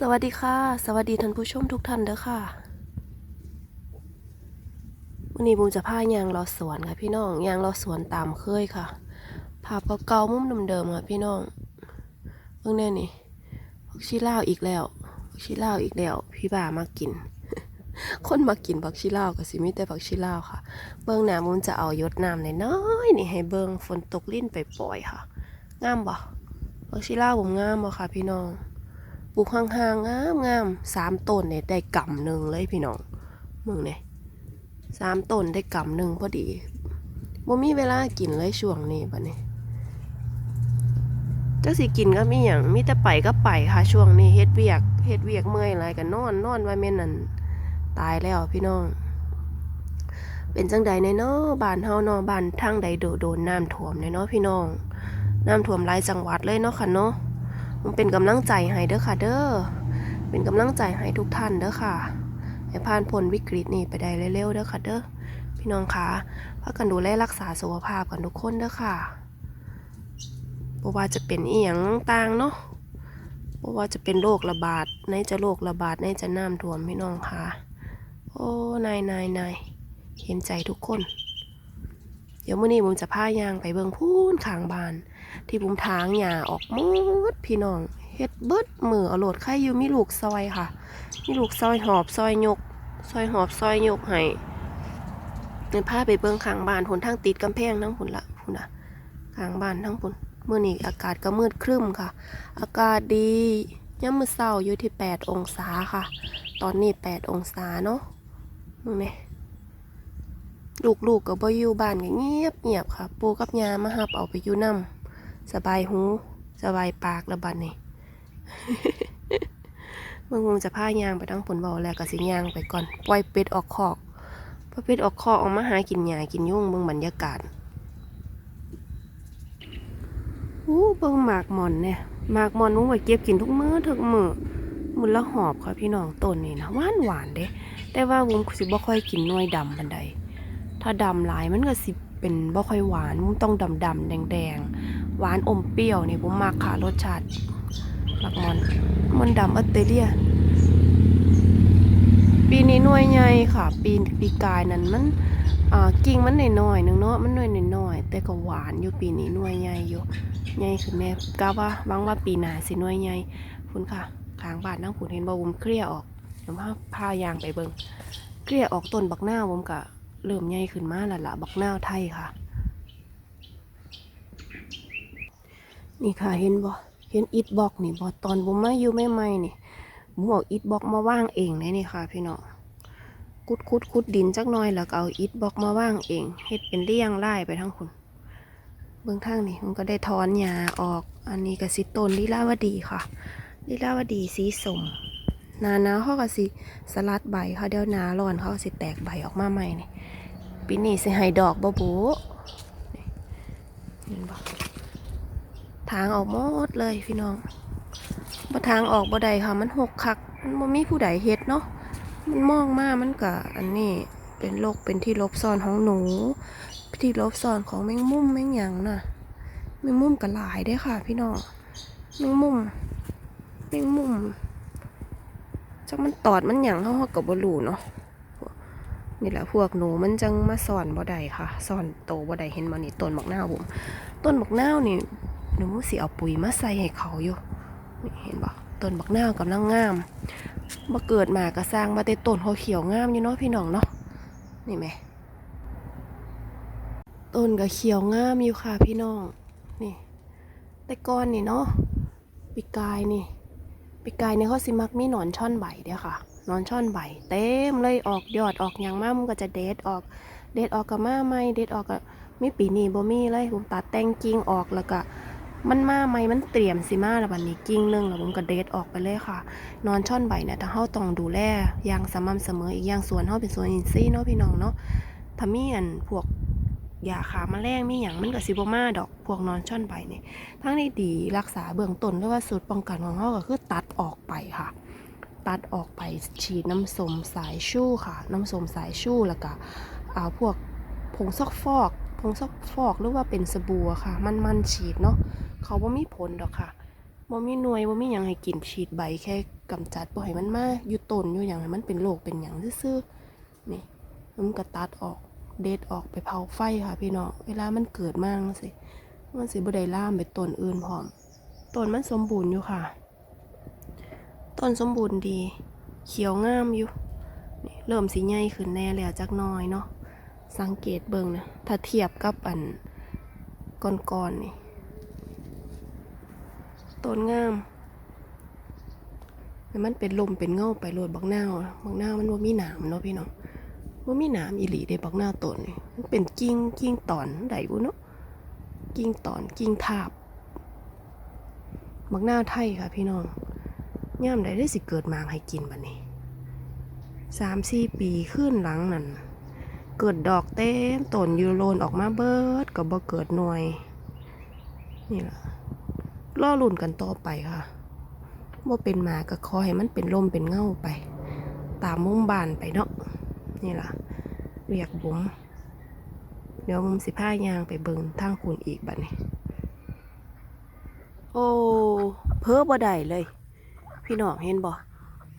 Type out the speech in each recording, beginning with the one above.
สวัสดีค่ะ สวัสดีท่านผู้ชมทุกท่านเด้อค่ะวันนี้บูมจะพายางราสวนค่ะพี่น้องยางราสวนตามเคยค่ะภาพเก่าๆมุมเดิมๆค่ะพี่น้องเพิ่งแน่นี่ผักชีลาวอีกแล้วผักชีลาวอีกแล้ว พี่บ่ามากิน คนมากินผักชีลาวก็สิมีแต่ผักชีลาวค่ะ เบิ้งหน้ามุมจะเอายดน้ำน้อยๆนี่ให้เบิ้งฝนตกลิ้นไปปล่อยค่ะงามบ่ผักชีลาวผมงามบ่ค่ะ พี่น้อง ปลูกห่างๆงามงามสามต้นเนี่ยได้กำหนึ่งเลยพี่น้องมึงเนี่ยสามต้นได้กำหนึ่งพอดีบ่มีเวลากินเลยช่วงนี้บัดนี้จักสิกินก็มีอย่างมีแต่ไปก็ไปค่ะช่วงนี้เฮ็ดเวียกเฮ็ดเวียกเมื่อยอะไรกันนอนนอนไว้แม่นนั่นตายแล้วพี่น้อง เป็นจังใดในเนาะบ้านเฮาเนาะบ้านทางใดโดโดนน้ำท่วมในเนาะพี่น้องน้ำท่วมหลายจังหวัดเลยเนาะค่ะเนาะ เป็นกำลังใจให้เด้อค่ะ เด้อ เป็นกำลังใจให้ทุกท่านเด้อค่ะ ให้ผ่านพ้นวิกฤตนี้ไปได้เร็วๆเด้อค่ะ เด้อ พี่น้องคะพากันดูแลรักษาสุขภาพกันทุกคนเด้อค่ะเพราะว่าจะเป็นอีหยังต่างเนาะเพราะว่าจะเป็นโรคระบาดในจะโรคระบาดในจะน้ำท่วมพี่น้องค่ะ โอ้ นายนายนายเห็นใจทุกคน เดี๋ยวมื้อนี้ผมจะพายางไปเบิ่งพูนข้างบ้าน ที่ผมทางหญ้าออกหมดพี่น้องเฮ็ดเบิดมือเอาโหลดไข่อยู่มีลูกซอยค่ะ มีลูกซอยหอบซอยยก ซอยหอบซอยยกให้เดินพาไปเบิ่งข้างบ้านผลทางติดกำแพงทั้งผลละพุ่นะข้างบ้านทั้งผลเมื่อนี้อากาศก็มืดครึ้มค่ะ อากาศดีย่ำมือเศร้าอยู่ที่ 8 องศาค่ะ ตอนนี้ 8 องศาเนาะมึงเนี่ยลูกๆกับบ่อยู่บ้านก็เงียบเงียบค่ะ ปูกับยามาหับเอาไปอยู่นํ สบายหูสบายปากแล้วบัดนี้เมื่อคงจะพายางไปทั้งผลเบาแล้วก็สิยางไปก่อนปล่อยเป็ดออกคอกพอเป็ดออกคอกออกมาหากินหญ้ากินยุ่งเบิ่งบรรยากาศอู้เบิ่งหมากมอนเนี่ยหมากมอนมุ้งไว้เก็บกินทุกมื้อทุกมื้อมุนละหอบค่ะพี่น้องต้นนี่นะหวานหวานเด้ แต่ว่าวุ้มสิบ่ค่อยกินหน่วยดำบันไดถ้าดำหลายมันก็สิเป็นบ่ค่อยหวานมุ้มต้องดำดำแดงแดง หวานอมเปรี้ยวนี่ผมมักค่ะรสชาติหลักมันมันดำออสเตรเลีย ปีนี้หน่วยใหญ่ค่ะ ปีปีกายนั้นมันอ่ากิ่งมันน้อยๆหนึงเนาะมันหน่วยน้อยแต่ก็หวานอยู่ปีนี้หน่วยใหญ่อยู่ใหญ่ขึ้นแน่กะว่าหวังว่าปีหน้าสิหน่วยใหญ่คุณค่ะทางบ้านนั่งคุณเห็นบ่ผมเคลียออกเดี๋ยวพาพายางไปเบิ่งเคลียออกต้นบักหน้าวมก็เริ่มใหญ่ขึ้นมาแล้วละบักหน้าไทยค่ะ นี่ค่ะเห็นบ่เห็นอิฐบล็อกนี่บ่ตอนผมมาอยู่ใหม่นี่ผมเอาอิฐบล็อกมาว่างเองเลยนี่ค่ะ พี่น้องคุดคุดคุดดินจักหน่อยแล้วก็เอาอิฐบล็อกมาว่างเองเฮ็ดเป็นเรียงไล่ไปทั้งคุณเบื้องทางนี่มันก็ได้ถอนหญ้าออก อันนี้ก็สิต้นลีลาวดีค่ะลีลาวดีสีสมนาหนาวเขาก็สิสลัดใบค่ะเดี๋ยวหนาร้อนเขาก็สิแตกใบออกมาใหม่นี่ปีนี้สิให้ดอกบ่โบนี่เห็นบ่ ทางออกหมดเลยพี่น้องบ่ทางออกบ่ได้ค่ะ มันหกคัก มันบ่มีผู้ใดเฮ็ดเนาะ มันมองมามันก็อันนี้เป็นโรคเป็นที่ลบซ่อนของหนู ที่ลบซ่อนของแมงมุมแมงหยังน่ะ แมงมุมก็หลายเด้ค่ะ พี่น้อง แมงมุม แมงมุมจักมันตอดมันหยังเฮาเฮาก็บ่รู้เนาะนี่แหละพวกหนูมันจังมาซ่อนบ่ได้ค่ะซ่อนโตบ่ได้เห็นบ่นี่ต้นบักนาวผมต้นบักนาวนี่ หนูสิเอาปุ๋ยมาใส่ให้เขาอยู่เห็นบ่ต้นบักนาวกำลังงามบ่เกิดมาก็สร้างมาแต่ต้นเขาเขียวงามอยู่เนาะพี่น้องเนาะนี่แหมต้นก็เขียวงามอยู่ค่ะพี่น้องนี่ แต่ก่อนนี่เนาะปีกายนี่ปีกายเนี่ยเขาสิมักมีหนอนช่อนใบเด้อค่ะหนอนช่อนใบ เต็มเลยออกยอดออกหยังมามันก็จะเด็ดออก เด็ดออกกับมาใหม่เด็ดออกกับมีปีนีบ่มีเลยผมตัดแต่งกิ่งออกแล้วก็ มันมาใหมมันเตรียมสิมาแล้วบัดนี้กิ่งหนึงแล้วผมก็เด็ดออกไปเลยค่ะ นอนช่อนใบเนี่ยถ้าเฮาต้องดูแลอย่างสม่ำเสมออีกอย่างสวนเฮาเป็นสวนอินทรีย์เนาะพี่น้องเนาะถ้ามีอันพวกยาขาแมลงมีหยังมันก็สิบ่มาดอกพวกนอนช่อนใบนี่ทั้งในดีรักษาเบื้องต้นหรือว่าสูตรป้องกันของเฮาก็คือตัดออกไปค่ะ ตัดออกไปฉีดน้ำส้มสายชู่ค่ะ น้ำส้มสายชู่แล้วก็เอาพวกผงซักฟอกผงซักฟอกหรือว่าเป็นสบู่ค่ะ มันมันฉีดเนาะ เขาว่มีผลดอกค่ะบ่มีหน่วยบ่มีหยังให้กินฉีดใบแค่กำจัดบ่ให้มันมาอยู่ต้นอยู่หยังให้มันเป็นโรคเป็นหยังซื่อๆนี่มันก็ตัดออกเด็ดออกไปเผาไฟค่ะ พี่น้องเวลามันเกิดมาจังซี่มันสิบ่ได้ล่ามไปต้นอื่นพร้อมต้นมันสมบูรณ์อยู่ค่ะต้นสมบูรณ์ดี เขียวงามอยู่นี่เริ่มสิใหญ่ขึ้นแน่แล้วจักน้อยเนาะสังเกตเบิ่งนะถ้าเทียบกับอันก่อนๆนี่ ต้นงามแต่มันเป็นลมเป็นเงาไปโลดบักนาบักนามันว่ามีหนามเนาะพี่น้องว่ามีหนามอีหลีเด้บักนาต้นนี่มันเป็นกิ่งกิ่งตอนไดบุเนาะกิ่งตอนกิ่งทาบบักนาไทยค่ะ พี่น้องย่ามใดได้สิเกิดมาให้กินบัดนี้สามสี่ปีขึ้นหลังนั่นเกิดดอกเต็มต้นยูโรนออกมาเบิดก็บ่เกิดหน่วยนี่ล่ะ ล่อลุ่นกันต่อไปค่ะว่าเป็นหมาก็ขอให้มันเป็นลมเป็นเงาไป ตามมุมบานไปเนาะนี่ล่ะเรียกบุ๋มเดี๋ยวมุมสิผ้ายางไปเบิงทางคุณอีกบัดนี้ โอ้เพ้อบ่ได้เลย พี่น้องเห็นบ่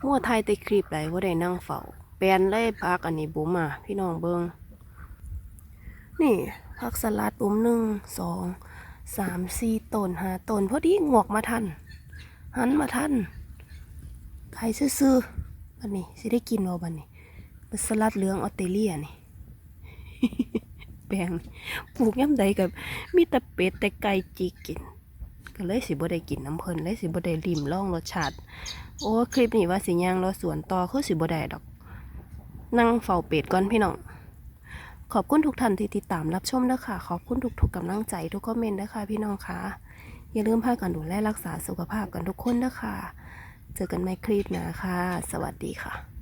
มั่วไทยแตคลิปไหลว่าได้นั่งเฝ้าแปลนเลยพักอันนี้บุ๋มอะพี่น้องเบิงนี่พักสลัดบุ๋มหนึ่งสอง สามสี่ต้นหาต้นพอดีงวกมาทัน หันมาทันไทยซื่อๆบันนี้สิได้กินเอาบันนี้มันสลัดเหลืองออสเตรเลียนี่แปลงปลูกย่ำใดกับมีแต่เป็ดแต่ไก่จีกิน ก็เลยสิบ่ได้กินน้ำเพลินเลยสิบ่ได้ริมล่องรสชาติ โอ้คลิปนี้ว่าสิย่างราสวนต่อคือสิบ่ได้ดอก นั่งเฝ้าเป็ดก่อนพี่น้อง ขอบคุณทุกท่านที่ติดตามรับชมนะคะขอบคุณทุกๆกำลังใจทุกคอมเมนต์นะคะพี่น้องคะอย่าลืมพากันดูแลรักษาสุขภาพกันทุกคนนะคะเจอกันใหม่คลิปหนะคะสวัสดีค่ะ